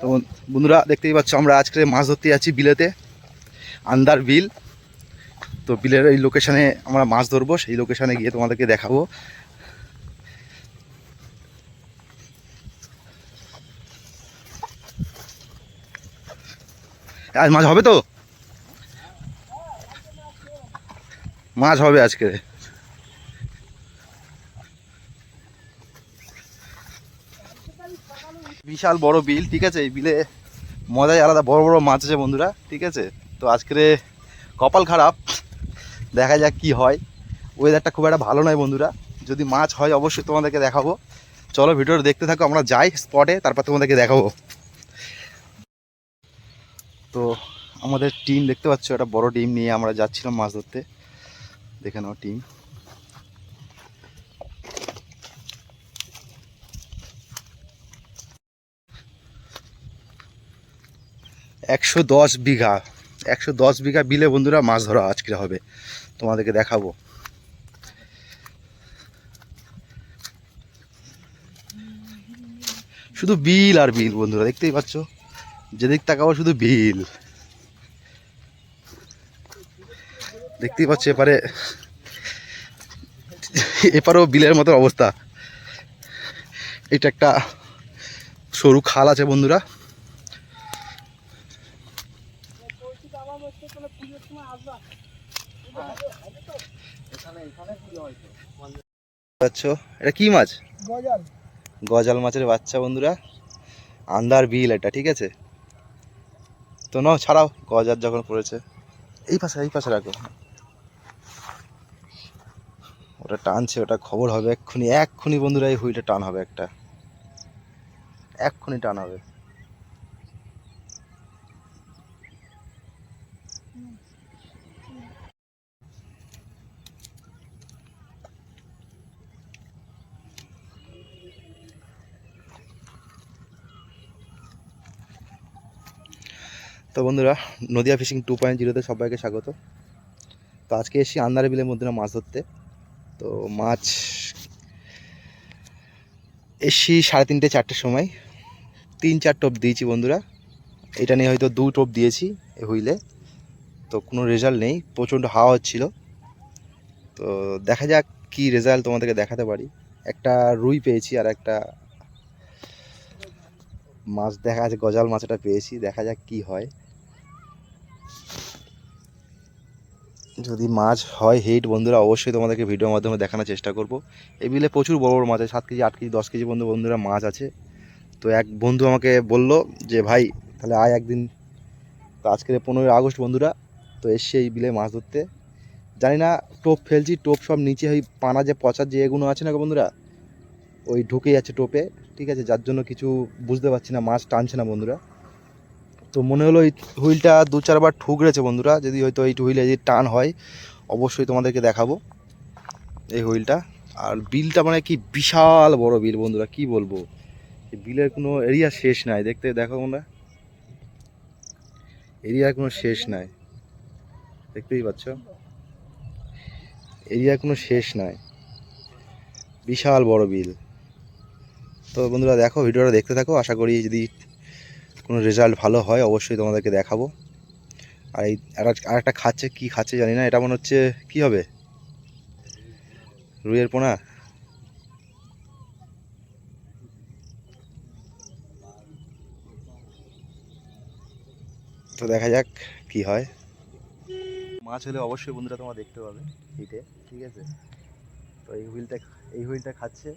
তো বন্ধুরা, দেখতেই পাচ্ছ আমরা আজকে মাছ ধরতে যাচ্ছি বিলেতে, আন্দার বিল। তো বিলের এই লোকেশানে আমরা মাছ ধরবো, সেই লোকেশানে গিয়ে তোমাদেরকে দেখাবো। আজ মাছ হবে তো? মাছ হবে আজকে। বিশাল বড় বিল, ঠিক আছে? এই বিলে মজাই আলাদা, বড় বড় মাছ আছে বন্ধুরা, ঠিক আছে? তো আজকের কপাল খারাপ, দেখা যাক কি হয়। ওয়েদারটা খুব একটা ভালো নয় বন্ধুরা। যদি মাছ হয়, অবশ্যই তোমাদেরকে দেখাবো। চলো ভিডিওটা দেখতে থাকো, আমরা যাই স্পটে তারপর তোমাদেরকে দেখাবো। তো আমাদের টিম দেখতে পাচ্ছ, একটা বড় টিম নিয়ে আমরা যাচ্ছিলাম মাছ ধরতে। দেখে নাও টিম একশো দশ বিঘা, একশো দশ বিঘা বিলে বন্ধুরা মাছ ধরা আজকে হবে। তোমাদেরকে দেখাবো। শুধু বিল আর বিল বন্ধুরা, দেখতেই পাচ্ছ? যেদিক তাকাবো শুধু বিল। দেখতেই পাচ্ছ এপারে, এপারেও বিলের মতো অবস্থা। এটা একটা সরু খাল আছে বন্ধুরা। এটা কি মাছ? গজাল গজাল মাছের বাচ্চা বন্ধুরা। আন্দার বিল এটা, ঠিক আছে? তো নাও, ছাড়াও গজার যখন পড়েছে। এই পাশে এই পাশে রাখো। ওটা টানছে, ওটা খবর হবে এক্ষুনি। এক্ষুনি বন্ধুরা, এই হুইলটা টান হবে একটা। এক্ষুনি টান হবে। তো বন্ধুরা, নদিয়া ফিশিং টু পয়েন্ট জিরোতে সবাইকে স্বাগত। তো আজকে এসেছি আন্দারে বিলের মধ্যে মাছ ধরতে। তো মাছ এসছি সাড়ে তিনটে, চারটের সময়। তিন, চার টোপ দিয়েছি বন্ধুরা। এটা নিয়ে হয়তো দু টোপ দিয়েছি হুইলে। তো কোনো রেজাল্ট নেই, প্রচণ্ড হাওয়া হচ্ছিল। তো দেখা যাক কি রেজাল্ট তোমাদেরকে দেখাতে পারি। একটা রুই পেয়েছি আর একটা মাছ, দেখা যাচ্ছে গজাল মাছটা পেয়েছি, দেখা যাক কি হয়। যদি মাছ হয় হিট বন্ধুরা অবশ্যই তোমাদেরকে ভিডিওর মাধ্যমে দেখানোর চেষ্টা করব। এই বিলে প্রচুর বড় বড় মাছ আছে, সাত কেজি, আট কেজি, দশ কেজি বন্ধু বন্ধুরা মাছ আছে। তো এক বন্ধু আমাকে বলল যে, ভাই, তাহলে আয় একদিন। তো আজকের পনেরোই আগস্ট বন্ধুরা তো এসছে এই বিলে মাছ ধরতে। জানি না, টোপ ফেলছি, টোপ সব নিচে ওই পানা যে পচার যে এগুলো আছে না বন্ধুরা, ওই ঢুকে যাচ্ছে টোপে, ঠিক আছে? যার জন্য কিছু বুঝতে পারছি না, মাছ টানছে না বন্ধুরা। তো মনে হলো এই হুইলটা দু চারবার ঠুকরেছে বন্ধুরা, যদি হয়তো এই হুইলে যদি টান হয়, অবশ্যই তোমাদেরকে দেখাবো এই হুইলটা। আর বিলটা মানে কি বিশাল বড় বিল বন্ধুরা, কি বলব? বিলের কোনো এরিয়া শেষ নাই, দেখতে দেখো তোমরা। এরিয়ার কোনো শেষ নাই। দেখতেই পাচ্ছ। এরিয়া কোনো শেষ নাই। বিশাল বড় বিল। তো বন্ধুরা দেখো, ভিডিওটা দেখতে থাকো। আশা করি যদি কোনো রেজাল্ট ভালো হয়, অবশ্যই তোমাদেরকে দেখাবো। আর এই আর একটা খাচ্ছে, কি খাচ্ছে জানি না। এটা মনে হচ্ছে, কি হবে? রুইয়ের পোনা? তো দেখা যাক, কি হয়। মাছ হলে অবশ্যই বন্ধুরা তোমরা দেখতে পাবে হিটে, ঠিক আছে? তো এই হুইলটা এই হুইলটা খাচ্ছে।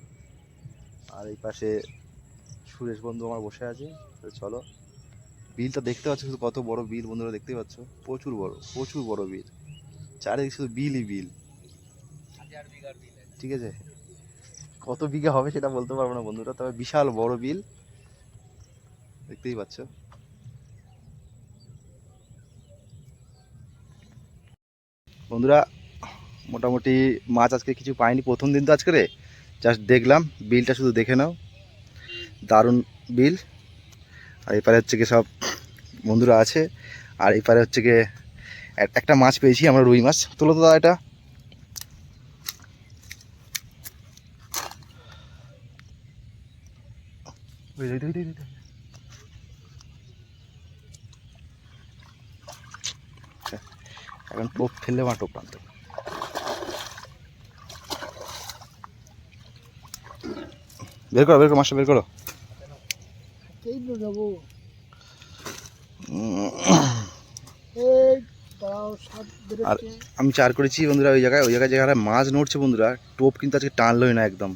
আর এই পাশে সুরেশ বন্ধু আমার বসে আছে। তো চলো, বিলটা দেখতে পাচ্ছ শুধু কত বড় বিল বন্ধুরা দেখতে পাচ্ছ? প্রচুর বড় প্রচুর বড় বিল। চারিদিকে শুধু বিলই বিল। ঠিক আছে? কত বিঘা হবে সেটা বলতে পারব না বন্ধুরা, তবে বিশাল বড় বিল। দেখতেই পাচ্ছ? বন্ধুরা, মোটামুটি মাছ আজকে কিছু পাইনি, প্রথম দিন তো আজকে জাস্ট দেখলাম, বিলটা শুধু দেখে নাও। দারুণ বিল। আর এপারে হচ্ছে গিয়ে সব বন্ধুরা আছে। আর এপারে হচ্ছে গিয়ে এক- একটা মাছ পেয়েছি, আমরা রুই মাছ। তোলো তো দাদা এটা। ওই। এখন টোপ ফেললে আমার টোপ টানতে বের করো বের করো মাছটা বের করো। আর- আমি চার করেছি বন্ধুরা ওই জায়গায় ওই জায়গায় যেখানে মাছ নড়ছে বন্ধুরা টোপ কিন্তু আজকে টানলোই না একদম।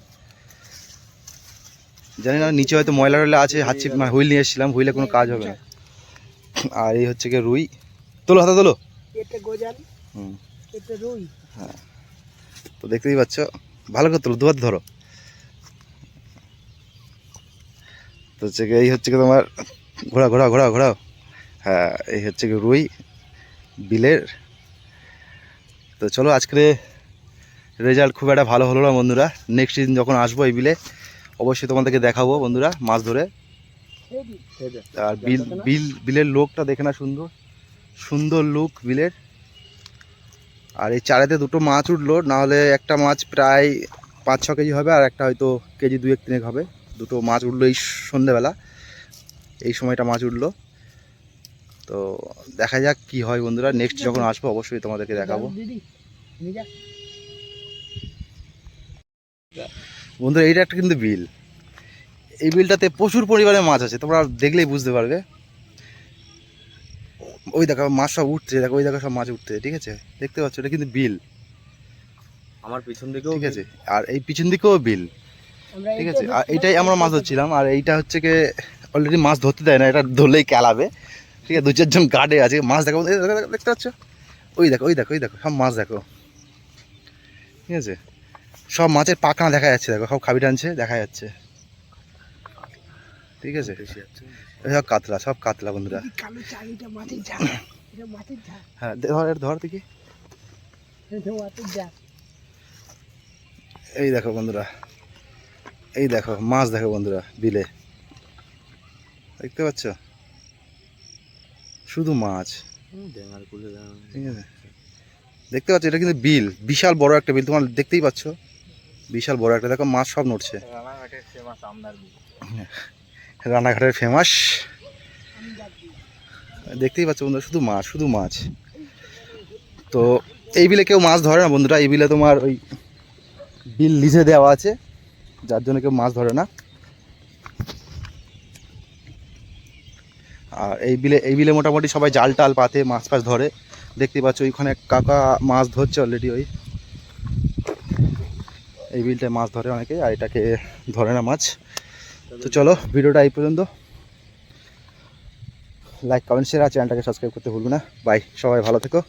জানি না নিচে হয়তো ময়লা টয়লা আছে হাত মানে হুইল নিয়ে এসেছিলাম হুইলে কোনো কাজ হবে না। আর এই হচ্ছে গিয়ে রুই। তোলো হাতে তোলো। এটা গোজাল হুম। এটা রুই। তো দেখতেই পাচ্ছ ভালো করে তোলো দুহাত ধরো। তো হচ্ছে এই হচ্ছে গিয়ে তোমার ঘোরা ঘোরা ঘোরা ঘোরাও। হ্যাঁ এই হচ্ছে গিয়ে রুই বিলের। তো চলো আজকে রেজাল্ট খুব একটা ভালো হলো না বন্ধুরা। নেক্সট দিন যখন আসব এই বিলে অবশ্যই তোমাদেরকে দেখাবো বন্ধুরা মাছ ধরে। আর বিল বিল বিলের লোকটা দেখে না সুন্দর। সুন্দর লুক বিলের। আর এই চারেতে দুটো মাছ উঠল, নাহলে একটা মাছ প্রায় পাঁচ ছ কেজি হবে, আর একটা হয়তো কেজি দুই এক তিনেক হবে। দুটো মাছ উঠল এই সন্ধেবেলা, এই সময়টা মাছ উঠল। তো দেখা যাক কি হয় বন্ধুরা নেক্সট যখন আসব অবশ্যই তোমাদেরকে দেখাবো। বন্ধুরা, এইটা একটা কিন্তু বিল। এই বিলটাতে প্রচুর পরিমাণে মাছ আছে, তোমরা দেখলেই বুঝতে পারবে। ওই দেখো মাছ সব উঠছে দেখো ওই দেখো সব মাছ উঠছে ঠিক আছে? দেখতে পাচ্ছ? এটা কিন্তু বিল। আমার পিছন দিকেও ঠিক আছে? আর এই পিছন দিকেও বিল। ঠিক আছে? আর এইটাই আমরা মাছ ধরছিলাম আর এইটা হচ্ছে কি অলরেডি মাছ ধরতে দেয় না এটা ধরলেই কেলাবে। ঠিক আছে? দু চারজন গার্ডে আছে মাছ দেখো এই দেখো, দেখো, দেখতে পাচ্ছ? ওই দেখো ওই দেখো ওই দেখো সব মাছ দেখো। ঠিক আছে? সব মাছের পাখনা দেখা যাচ্ছে দেখো সব খাবি টানছে দেখা যাচ্ছে। ঠিক আছে? সব কাতলা সব কাতলা বন্ধুরা। হ্যাঁ ধর ধর দেখি। এই দেখো বন্ধুরা। এই দেখো মাছ দেখো বন্ধুরা বিলে। দেখতে পাচ্ছ? শুধু মাছ। ঠিক আছে? দেখতে পাচ্ছ এটা কিন্তু বিল। বিশাল বড় একটা বিল। তোমার দেখতেই পাচ্ছ? বিশাল বড় একটা। দেখো মাছ সব নড়ছে। রানাঘাটের ফেমাস দেখতেই পাচ্ছ বন্ধুরা, শুধু মাছ শুধু মাছ। তো এই বিলে কেউ মাছ ধরে না বন্ধুরা, এই বিলে তোমার ওই বিল লিজে দেওয়া আছে, যার জন্য কেউ মাছ ধরে না। আর এই বিলে এই বিলে মোটামুটি সবাই জাল টাল পাতে, মাছ ফাছ ধরে। দেখতেই পাচ্ছ ওইখানে কাকা মাছ ধরছে অলরেডি ওই। এই বিলটায় মাছ ধরে অনেকে, আর এটাকে ধরে না মাছ। তো চলো, ভিডিওটা এই পর্যন্ত। লাইক কমেন্ট শেয়ার আর চ্যানেলটাকে সাবস্ক্রাইব করতে ভুলবে না। বাই সবাই ভালো থেকো।